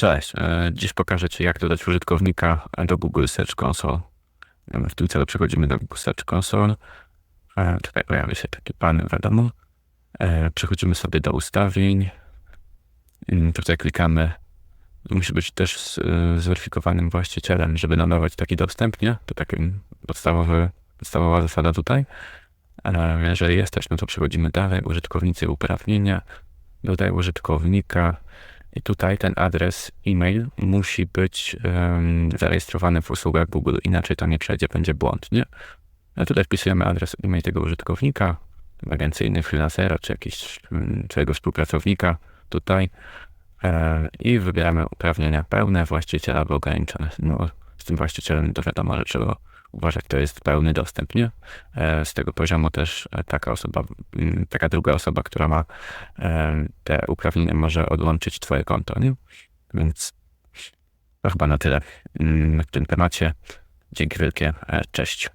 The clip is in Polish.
Cześć, e, dziś pokażę Ci jak dodać użytkownika do Google Search Console. E, W tym celu przechodzimy do Google Search Console. E, Tutaj pojawia się taki panel, wiadomo. Przechodzimy sobie do ustawień. Tutaj klikamy. Musi być też z, zweryfikowanym właścicielem, żeby nadawać taki dostęp, nie? To podstawowy, podstawowa zasada tutaj. E, Jeżeli jesteś, no to przechodzimy dalej. Użytkownicy uprawnienia. Dodaj użytkownika. I tutaj ten adres e-mail musi być em, zarejestrowany w usługach Google, inaczej to nie przejdzie, będzie błąd, nie? A tutaj wpisujemy adres e-mail tego użytkownika, agencyjny, freelancera, czy jakiegoś mm, twojego współpracownika tutaj e, i wybieramy uprawnienia pełne, właściciela albo ograniczone. No, z tym właścicielem to wiadomo, że trzeba uważać, to jest pełny dostęp, nie? E, z tego poziomu też e, taka osoba, mm, taka druga osoba, która ma e, te uprawnienia może odłączyć twoje konto, nie? Więc to chyba na tyle mm, w tym temacie. Dzięki wielkie. Cześć.